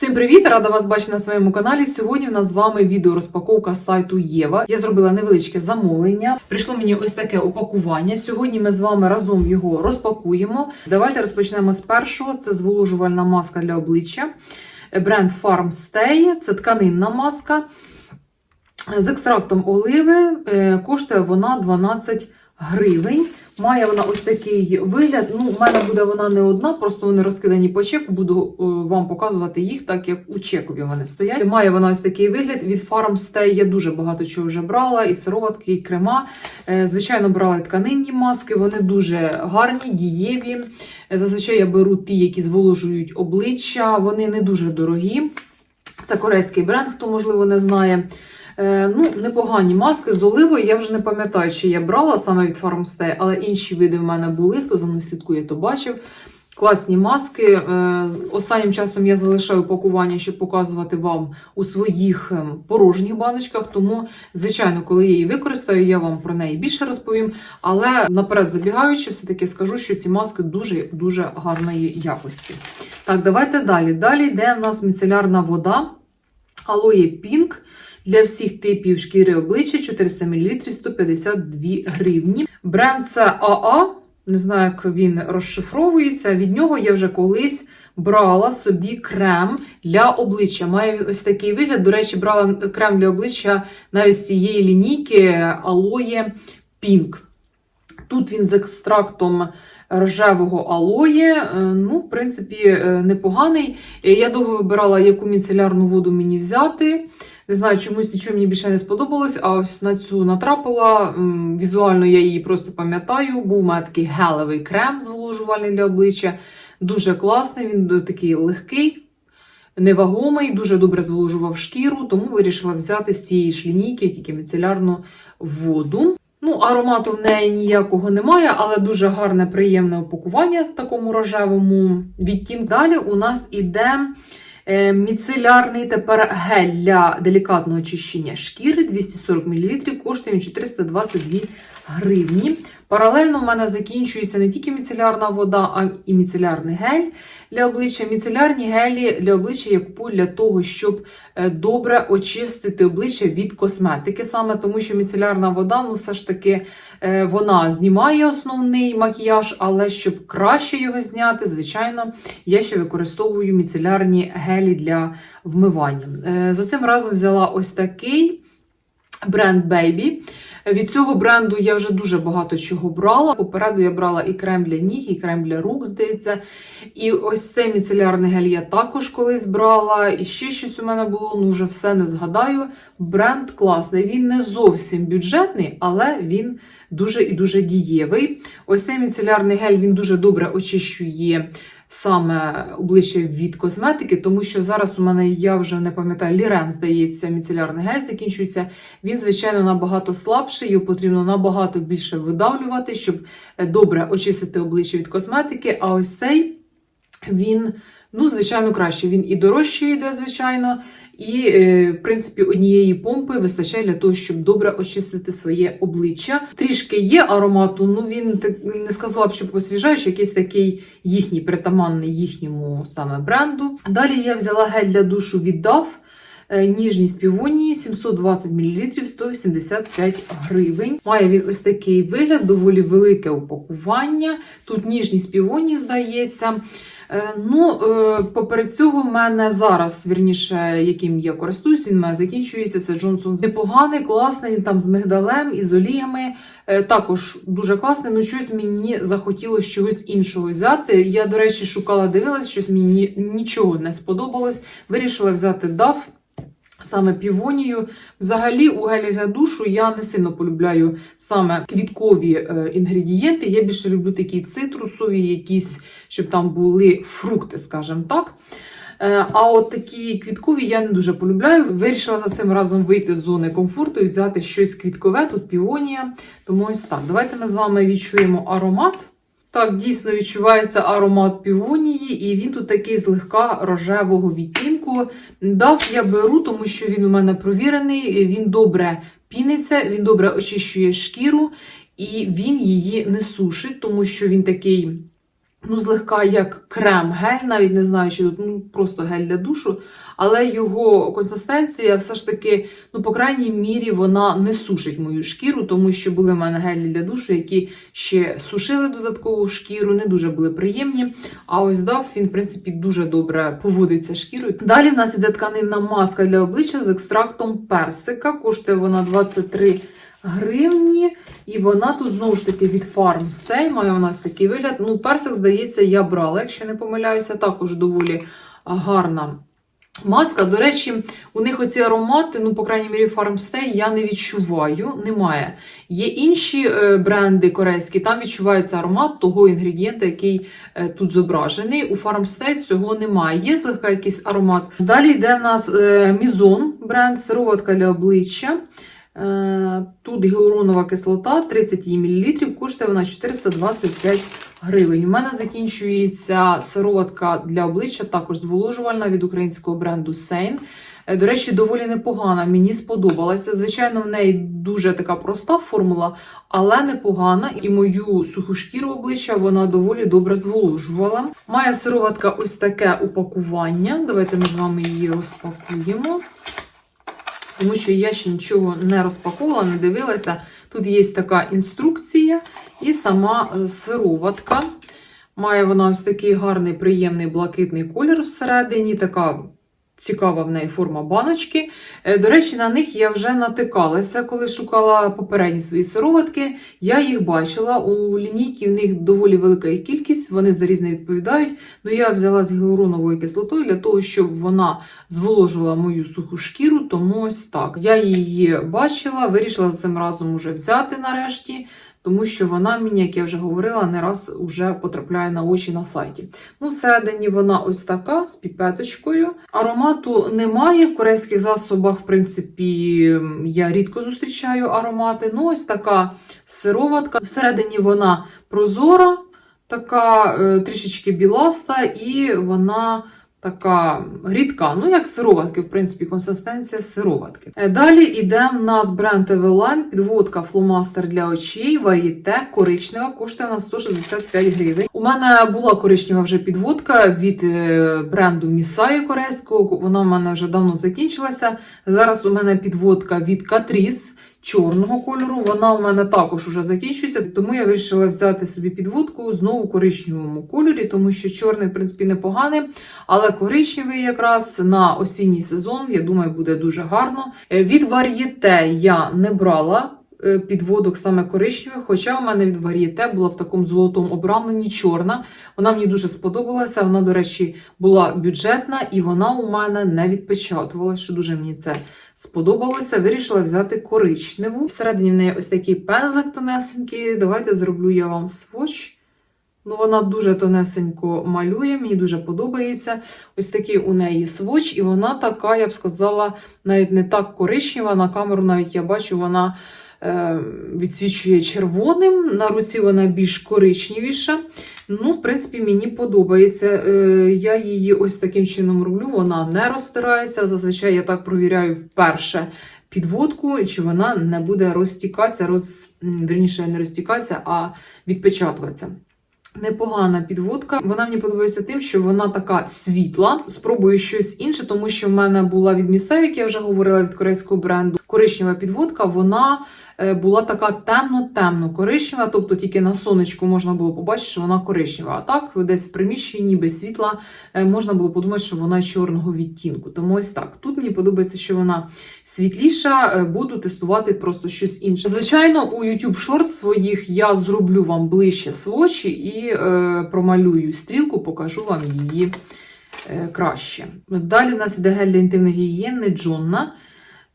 Всім привіт! Рада вас бачити на своєму каналі. Сьогодні в нас з вами відео розпаковка сайту Єва. Я зробила невеличке замовлення. Прийшло мені ось таке упакування. Сьогодні ми з вами разом його розпакуємо. Давайте розпочнемо з першого. Це зволожувальна маска для обличчя. Бренд Farm Stay. Це тканинна маска. З екстрактом оливи Е, коштує вона 12 гривень. Має вона ось такий вигляд. Ну, у мене буде вона не одна, просто вони розкидані по чеку. Буду е, вам показувати їх, так як у чекові вони стоять. Має вона ось такий вигляд. Від Farm Stay я дуже багато чого вже брала, і сироватки, і крема. Е, Звичайно, брала і тканинні маски, вони дуже гарні, дієві. Е, Зазвичай я беру ті, які зволожують обличчя. Вони не дуже дорогі. Це корейський бренд, хто можливо не знає. Е, ну, непогані маски з оливою. Я вже не пам'ятаю, чи я брала саме від Farmstay, але інші види в мене були. Хто за мною слідкує, то бачив. Класні маски. Е, Останнім часом я залишаю пакування, щоб показувати вам у своїх ем, порожніх баночках. Тому, звичайно, коли я її використаю, я вам про неї більше розповім. Але наперед забігаючи, все-таки скажу, що ці маски дуже дуже гарної якості. Так, давайте далі. Далі йде в нас міцелярна вода Алоє Пінк для всіх типів шкіри обличчя 400 мл 152 гривні. Бренд це АА. Не знаю, як він розшифровується. Від нього я вже колись брала собі крем для обличчя. Має він ось такий вигляд. До речі, брала крем для обличчя навіть з цієї лінійки Алоє Pink. Тут він з екстрактом рожевого алоє. Е, Ну, в принципі, е, непоганий. Я довго вибирала, яку міцелярну воду мені взяти. Не знаю, чомусь нічого мені більше не сподобалось, а ось на цю натрапила. Візуально я її просто пам'ятаю. Був у мене такий гелевий крем зволожувальний для обличчя. Дуже класний, він такий легкий, невагомий, дуже добре зволожував шкіру, тому вирішила взяти з цієї ж лінійки тільки міцелярну воду. Ну, аромату в неї ніякого немає, але дуже гарне, приємне упакування в такому рожевому відтінку. Далі у нас іде е, міцелярний тепер гель для делікатного очищення шкіри. 240 мл, коштує він 422 гривні. Паралельно в мене закінчується не тільки міцелярна вода, а і міцелярний гель для обличчя. Міцелярні гелі для обличчя я купую для того, щоб е, добре очистити обличчя від косметики. Саме тому, що міцелярна вода, ну все ж таки, е, вона знімає основний макіяж, але щоб краще його зняти, звичайно, я ще використовую міцелярні гелі для вмивання. Е, За цим разом взяла ось такий бренд Baby. Від цього бренду я вже дуже багато чого брала. Попереду я брала і крем для ніг, і крем для рук, здається. І ось цей міцелярний гель я також колись брала. І ще щось у мене було, ну вже все не згадаю. Бренд класний. Він не зовсім бюджетний, але він дуже і дуже дієвий. Ось цей міцелярний гель він дуже добре очищує. Саме обличчя від косметики, тому що зараз у мене я вже не пам'ятаю, Лірен, здається, міцелярний гель закінчується. Він, звичайно, набагато слабший, його потрібно набагато більше видавлювати, щоб е, добре очистити обличчя від косметики. А ось цей він, ну, звичайно, краще. Він і дорожче йде, звичайно. І, е, в принципі, однієї помпи вистачає для того, щоб добре очистити своє обличчя. Трішки є аромату, ну він не сказала б, що освіжаючий, якийсь такий їхній притаманний їхньому саме бренду. Далі я взяла гель для душу від DAF. Е, Ніжність півонії 720 мл 185 гривень. Має він ось такий вигляд, доволі велике упакування. Тут ніжність півонії, здається. Е, Ну, е, поперед цього в мене зараз, вірніше, яким я користуюсь, він в мене закінчується. Це Джонсон. Непоганий, класний, він там з мигдалем і оліями. Е, Також дуже класний, ну щось мені захотілося чогось іншого взяти. Я, до речі, шукала, дивилась, щось мені ні- нічого не сподобалось. Вирішила взяти DAF. Саме півонію. Взагалі, у гелі для душу я не сильно полюбляю саме квіткові е, інгредієнти. Я більше люблю такі цитрусові, якісь, щоб там були фрукти, скажімо так. Е, а от такі квіткові я не дуже полюбляю. Вирішила за цим разом вийти з зони комфорту і взяти щось квіткове, тут півонія. Тому ось так. Давайте ми з вами відчуємо аромат. Так, дійсно відчувається аромат півонії, і він тут такий злегка рожевого відтінку. Дав я беру, тому що він у мене провірений, він добре піниться, він добре очищує шкіру, і він її не сушить, тому що він такий ну, злегка як крем-гель, навіть не знаю, чи тут ну, просто гель для душу. Але його консистенція все ж таки, ну, по крайній мірі, вона не сушить мою шкіру, тому що були в мене гелі для душу, які ще сушили додаткову шкіру, не дуже були приємні. А ось дав він, в принципі, дуже добре поводиться шкірою. Далі в нас іде тканинна маска для обличчя з екстрактом персика. Коштує вона 23 гривні. І вона тут знову ж таки від Farmstay, має у нас такий вигляд. Ну, персик, здається, я брала, якщо не помиляюся, також доволі гарна. Маска, до речі, у них оці аромати, ну, по крайній мірі, Farmstay я не відчуваю, немає. Є інші е, бренди корейські, там відчувається аромат того інгредієнта, який е, тут зображений. У Farmstay цього немає. Є злегка якийсь аромат. Далі йде в нас е, Мізон бренд, сироватка для обличчя. Е, Тут гіалуронова кислота 30 мл, коштує вона 425 гривень. У мене закінчується сироватка для обличчя, також зволожувальна від українського бренду Сейн. Е, До речі, доволі непогана, мені сподобалася. Звичайно, в неї дуже така проста формула, але непогана. І мою суху шкіру обличчя вона доволі добре зволожувала. Має сироватка ось таке упакування. Давайте ми з вами її розпакуємо тому що я ще нічого не розпаковувала, не дивилася. Тут є така інструкція і сама е, сироватка. Має вона ось такий гарний, приємний блакитний колір всередині, така цікава в неї форма баночки. Е, До речі, на них я вже натикалася, коли шукала попередні свої сироватки. Я їх бачила. У лінійки в них доволі велика кількість, вони за різне відповідають. Ну, я взяла з гіалуроновою кислотою для того, щоб вона зволожила мою суху шкіру, тому ось так. Я її бачила, вирішила з цим разом уже взяти нарешті. Тому що вона мені, як я вже говорила, не раз вже потрапляє на очі на сайті. Ну, всередині вона ось така з піпеточкою. Аромату немає. В корейських засобах, в принципі, я рідко зустрічаю аромати. Ну, ось така сироватка. Всередині вона прозора, така е, трішечки біласта, і вона. Така рідка, ну як сироватки, в принципі, консистенція сироватки. Е, Далі йде в нас бренд Eveline, підводка фломастер для очей, варіте, коричнева, коштує на 165 гривень. У мене була коричнева вже підводка від е, бренду Місаї корейського, вона в мене вже давно закінчилася. Зараз у мене підводка від Catrice чорного кольору. Вона у мене також уже закінчується, тому я вирішила взяти собі підводку знову коричневому кольорі, тому що чорний, в принципі, непоганий, але коричневий якраз на осінній сезон, я думаю, буде дуже гарно. Е, Від вар'єте я не брала. е, Підводок саме коричневих, хоча у мене від вар'єте була в такому золотому обрамленні чорна. Вона мені дуже сподобалася. Вона, до речі, була бюджетна і вона у мене не відпечатувалася, що дуже мені це сподобалося. Вирішила взяти коричневу. Всередині в неї ось такий пензлик тонесенький. Давайте зроблю я вам свотч. Ну, вона дуже тонесенько малює, мені дуже подобається. Ось такий у неї свотч, і вона така, я б сказала, навіть не так коричнева. На камеру навіть я бачу, вона відсвічує червоним. На руці вона більш коричневіша. Ну, в принципі, мені подобається. Е, я її ось таким чином роблю, вона не розтирається. Зазвичай я так провіряю вперше підводку, чи вона не буде розтікатися, роз... вірніше, не розтікатися, а відпечатуватися. Непогана підводка. Вона мені подобається тим, що вона така світла. Спробую щось інше, тому що в мене була від Місею, як я вже говорила від корейського бренду. Коричнева підводка. Вона е, була така темно-темно коричнева, тобто тільки на сонечку можна було побачити, що вона коричнева. А так, десь в приміщенні без світла е, можна було подумати, що вона чорного відтінку. Тому ось так. Тут мені подобається, що вона світліша. Е, Буду тестувати просто щось інше. Звичайно, у YouTube Shorts своїх я зроблю вам ближче свочі і е, промалюю стрілку, покажу вам її е, краще. Далі в нас іде гель для інтимної гігієни Джонна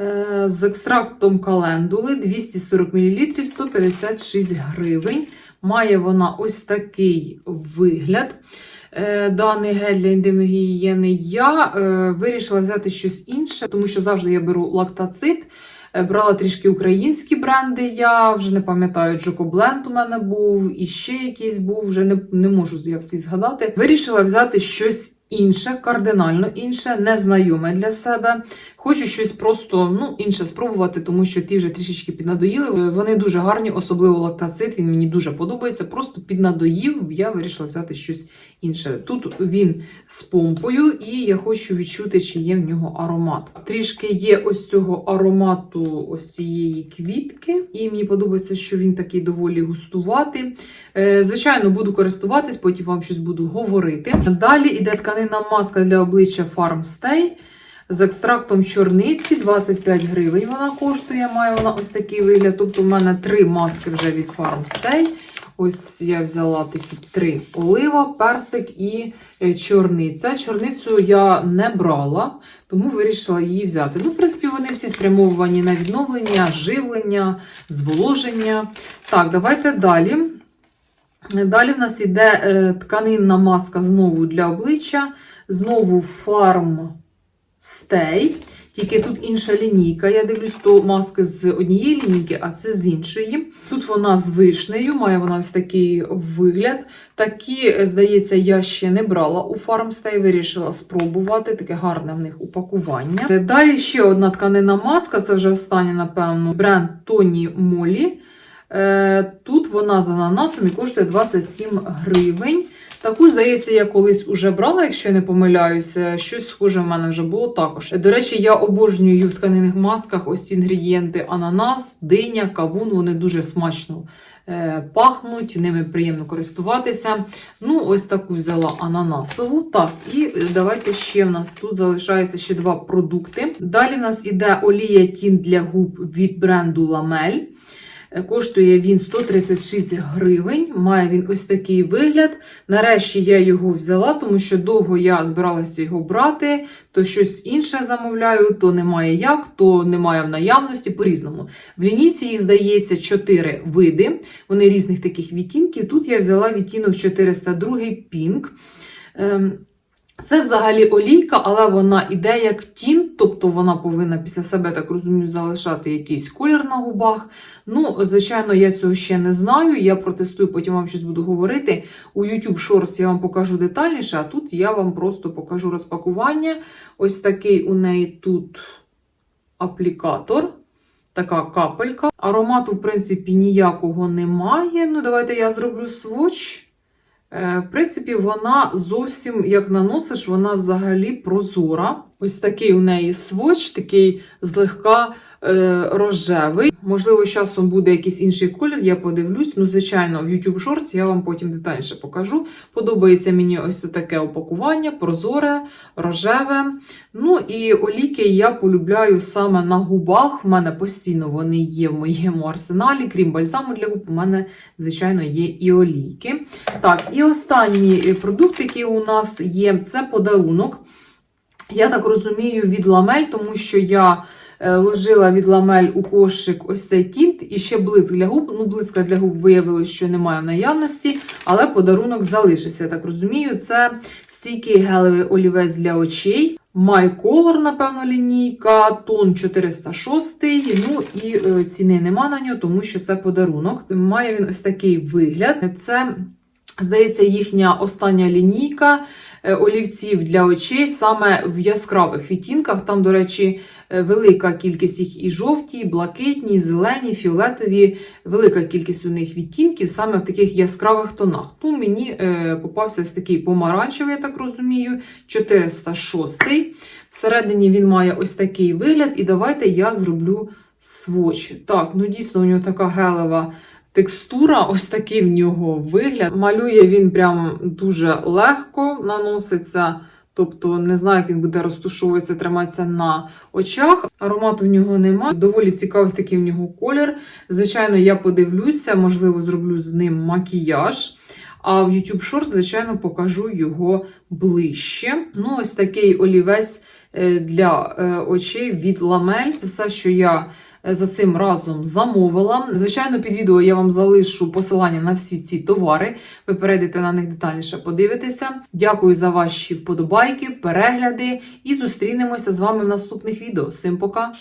е, з екстрактом календули 240 мл 156 гривень. Має вона ось такий вигляд. Е, Даний гель для інтимної гігієни я е, вирішила взяти щось інше, тому що завжди я беру лактацит. Е, Брала трішки українські бренди. Я вже не пам'ятаю, Джокобленд у мене був, і ще якийсь був, вже не, не можу я всі згадати. Вирішила взяти щось інше, кардинально інше, незнайоме для себе. Хочу щось просто ну, інше спробувати, тому що ті вже трішечки піднадоїли. Е, Вони дуже гарні, особливо лактацит. Він мені дуже подобається. Просто піднадоїв. Я вирішила взяти щось інше. Тут він з помпою, і я хочу відчути, чи є в нього аромат. Трішки є ось цього аромату ось цієї квітки, і мені подобається, що він такий доволі густуватий. Е, Звичайно, буду користуватись, потім вам щось буду говорити. Далі іде тканина маска для обличчя Farmstay з екстрактом чорниці 25 гривень. Вона коштує, має вона ось такий вигляд. Тобто, в мене три маски вже від Farmstay. Ось я взяла такі три олива, персик і е, чорниця. Чорницю я не брала, тому вирішила її взяти. Ну, в принципі, вони всі спрямовані на відновлення, живлення, зволоження. Так, давайте далі. Далі в нас йде е, тканинна маска знову для обличчя. Знову Farm Stay. Тільки тут інша лінійка. Я дивлюсь, то маски з однієї лінійки, а це з іншої. Тут вона з вишнею, має вона ось такий вигляд. Такі, е, здається, я ще не брала у Farmstay, вирішила спробувати. Таке гарне в них упакування. Е, Далі ще одна тканина маска, це вже остання, напевно, бренд Тоні Молі. Е, Тут вона з ананасом і коштує 27 гривень. Таку, здається, я колись уже брала, якщо я не помиляюся. Щось схоже в мене вже було також. До речі, я обожнюю в тканинних масках ось ці інгредієнти ананас, диня, кавун. Вони дуже смачно е, пахнуть, ними приємно користуватися. Ну, ось таку взяла ананасову. Так, і давайте ще в нас тут залишається ще два продукти. Далі в нас іде олія тін для губ від бренду Ламель. Коштує він 136 гривень. Має він ось такий вигляд. Нарешті я його взяла, тому що довго я збиралася його брати. То щось інше замовляю, то немає як, то немає в наявності по-різному. В лінійці їх здається 4 види. Вони різних таких відтінків. Тут я взяла відтінок 402 Pink. Це взагалі олійка, але вона іде як тін, тобто вона повинна після себе, так розумію, залишати якийсь колір на губах. Ну, звичайно, я цього ще не знаю. Я протестую, потім вам щось буду говорити. У YouTube Shorts я вам покажу детальніше, а тут я вам просто покажу розпакування. Ось такий у неї тут аплікатор. Така капелька. Аромату, в принципі, ніякого немає. Ну, давайте я зроблю сводч. Е, В принципі, вона зовсім, як наносиш, вона взагалі прозора. Ось такий у неї сводч, такий злегка е, рожевий. Можливо, з часом буде якийсь інший колір, я подивлюсь. Ну, звичайно, в YouTube Shorts я вам потім детальніше покажу. Подобається мені ось таке опакування, прозоре, рожеве. Ну і оліки я полюбляю саме на губах. В мене постійно вони є в моєму арсеналі. Крім бальзаму для губ, у мене, звичайно, є і олійки. Так, і останній продукт, який у нас є, це подарунок. Я так розумію, від ламель, тому що я е, ложила від ламель у кошик ось цей тінт і ще блиск для губ. Ну, блиска для губ виявилось, що немає в наявності, але подарунок залишився. Я так розумію, це стійкий гелевий олівець для очей. My Color, напевно, лінійка, тон 406. Ну і е, ціни нема на нього, тому що це подарунок. Має він ось такий вигляд. Це, здається, їхня остання лінійка олівців для очей саме в яскравих відтінках. Там, до речі, е, велика кількість їх і жовті, і блакитні, і зелені, фіолетові, велика кількість у них відтінків саме в таких яскравих тонах. Ну, мені е, попався ось такий помаранчевий, я так розумію, 406. Всередині він має ось такий вигляд, і давайте я зроблю сводч. Так, ну дійсно, у нього така гелева текстура, ось такий в нього вигляд. Малює він прям дуже легко наноситься. Тобто не знаю, як він буде розтушовуватися, триматися на очах. Аромату в нього немає. Доволі цікавий такий в нього колір. Звичайно, я подивлюся, можливо, зроблю з ним макіяж. А в YouTube Shorts, звичайно, покажу його ближче. Ну, ось такий олівець е, для е, очей від ламель. Це все, що я за цим разом замовила. Звичайно, під відео я вам залишу посилання на всі ці товари. Ви перейдете на них детальніше, подивитеся. Дякую за ваші вподобайки, перегляди і зустрінемося з вами в наступних відео. Всім пока!